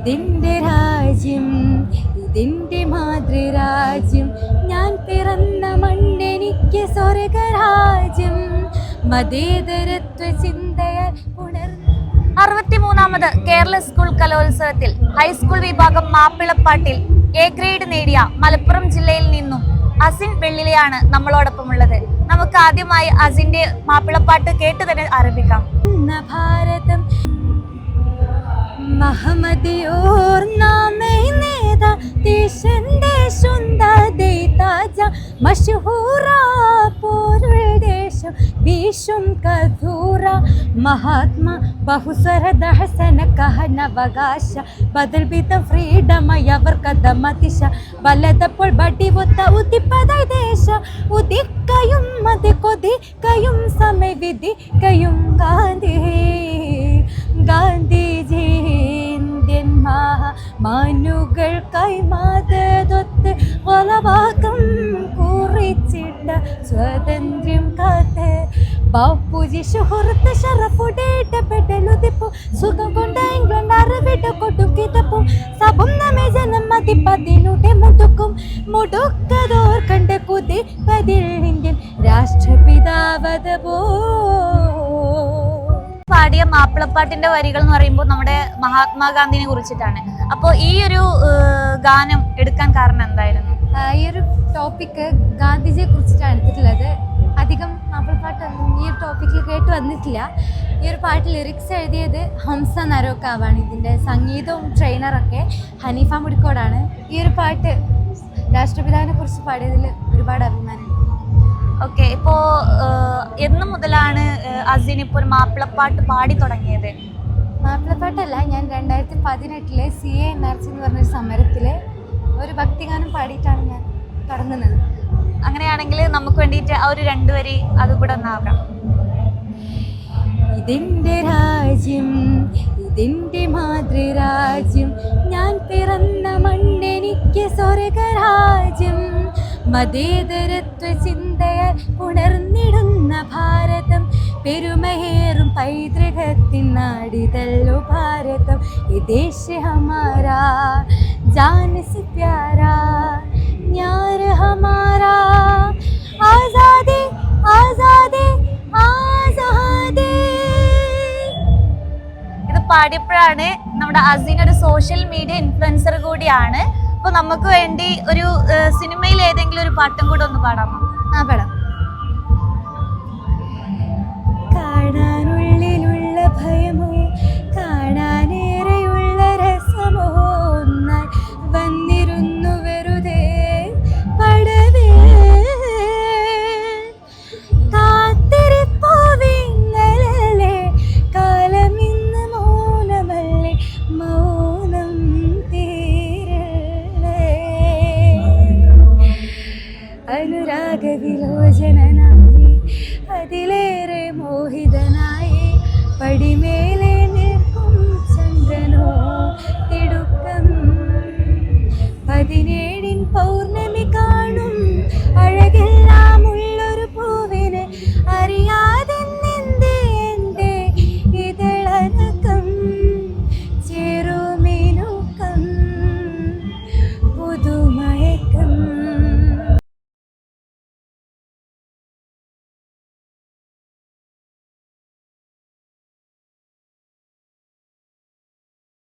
ഇതെന്റെ രാജ്യം ഇതിന്റെ മാതൃരാജ്യം. ഞാൻ പിറന്ന മണ്ണെനിക്ക് സ്വർഗരാജ്യം. മതേതരത്വ ചിന്തയാൽ ഉണർന്നു അറുപത്തിമൂന്നാമത് കേരള സ്കൂൾ കലോത്സവത്തിൽ ഹൈസ്കൂൾ വിഭാഗം മാപ്പിളപ്പാട്ടിൽ എ ഗ്രേഡ് നേടിയ മലപ്പുറം ജില്ലയിൽ നിന്നും അസിൻ വെള്ളിലെയാണ് നമ്മളോടൊപ്പം ഉള്ളത് നമുക്ക് ആദ്യമായി അസിന്റെ മാപ്പിളപ്പാട്ട് കേട്ട് തന്നെ ആരംഭിക്കാം. എന്ന ഭാരതം മഹമ്മദിയോർ നാമേ നേതാ ദേശന്റെ സുന്ദരേ താജ മഷഹൂറ പോരുൾ ദേശം വീശും കഥൂറ മഹാത്മാ ബഹുസ്വര ദഹസന കഹനവകാശ ബദൽ വിധ ഫ്രീഡമയവർ കഥമതിശ ബലതപ്പോൾ ബടിവൊത്ത ഉദിപ്പതായി ദേശ ഉദിക്കയും മതി കൊതിക്കയും സമയവിധിക്കയും ഗാന്ധി ഗാന്ധിജി ഇന്ത്യൻ മാനുകൾക്കായി മാതതൊത്ത് വളവാക്കം കുറിച്ചിട്ട സ്വാതന്ത്ര്യം കാത്ത്. ബാപ്പുജി സുഹൃത്ത് പെടലുതിപ്പു സുഖം കൊണ്ട് അറിവിട്ട കൊടുക്കിതപ്പും. സഭം നമ്മെ ജനം മതിപ്പതിനുടെ മുടുക്കും മുടുക്കതോർ കണ്ട് പതിൽ ഇന്ത്യൻ രാഷ്ട്രപിതാവത പോ പാടിയ മാപ്പിളപ്പാട്ടിന്റെ വരികൾ എന്ന് പറയുമ്പോൾ നമ്മുടെ മഹാത്മാഗാന്ധിനെ കുറിച്ചിട്ടാണ്. അപ്പോൾ ഈ ഒരു ഗാനം എടുക്കാൻ കാരണം എന്തായിരുന്നു? ഈ ഒരു ടോപ്പിക്ക് ഗാന്ധിജിയെ കുറിച്ചിട്ടാണ് എടുത്തിട്ടുള്ളത്. അധികം മാപ്പിളപ്പാട്ടൊന്നും ഈ ഒരു ടോപ്പിക്കിൽ കേട്ട് വന്നിട്ടില്ല. ഈ ഒരു പാട്ട് ലിറിക്സ് എഴുതിയത് ഹംസ നരോക്കാവാണ്. ഇതിന്റെ സംഗീതവും ട്രെയിനറൊക്കെ ഹനീഫ മുടിക്കോടാണ്. ഈ ഒരു പാട്ട് രാഷ്ട്രപിതാവിനെ കുറിച്ച് പാടിയതിൽ ഒരുപാട് അഭിമാനമുണ്ട് ഓക്കെ ഇപ്പോ എന്ന് മുതലാണ് അസിൻ ഇപ്പോൾ ഒരു മാപ്പിളപ്പാട്ട് പാടി തുടങ്ങിയത്? മാപ്പിളപ്പാട്ടല്ല ഞാൻ രണ്ടായിരത്തി പതിനെട്ടിലെ C A N R C എന്ന് പറഞ്ഞൊരു സമരത്തിൽ ഒരു ഭക്തിഗാനം പാടിയിട്ടാണ് ഞാൻ തുടങ്ങുന്നത് അങ്ങനെയാണെങ്കിൽ നമുക്ക് വേണ്ടിയിട്ട് ആ ഒരു രണ്ടുവരി അത് കൂടെ ഒന്നാകാം ഇതിന്റെ രാജ്യം ഇതിന്റെ മാതൃരാജ്യം ഞാൻ പിറന്ന മണ്ണെനിക്ക് സ്വർഗരാജ്യം. മതേതരത്വ ചിന്തയാൽ ഉണർന്നിടുന്ന ഭാരതം പെരുമയേറും പൈതൃകത്തിൻ നാടിതല്ലു ഭാരതം. ഈ ഹമാരാ ജാൻ സെ പ്യാരാ ന്യാർ ഹമാരാ ആസാദി. ആസാദി പാടിയപ്പോഴാണ് നമ്മുടെ അസീൻ ഒരു സോഷ്യൽ മീഡിയ ഇൻഫ്ലുവൻസർ കൂടിയാണ്. അപ്പോൾ നമുക്ക് വേണ്ടി ഒരു സിനിമയിൽ ഏതെങ്കിലും ഒരു പാട്ടും കൂടെ ഒന്ന് പാടാമോ? ആ പടം. ജഗതിലോ അതിലേറെ മോഹിതനായി പടിമേലെ നിൽക്കും ചന്ദ്രനോ.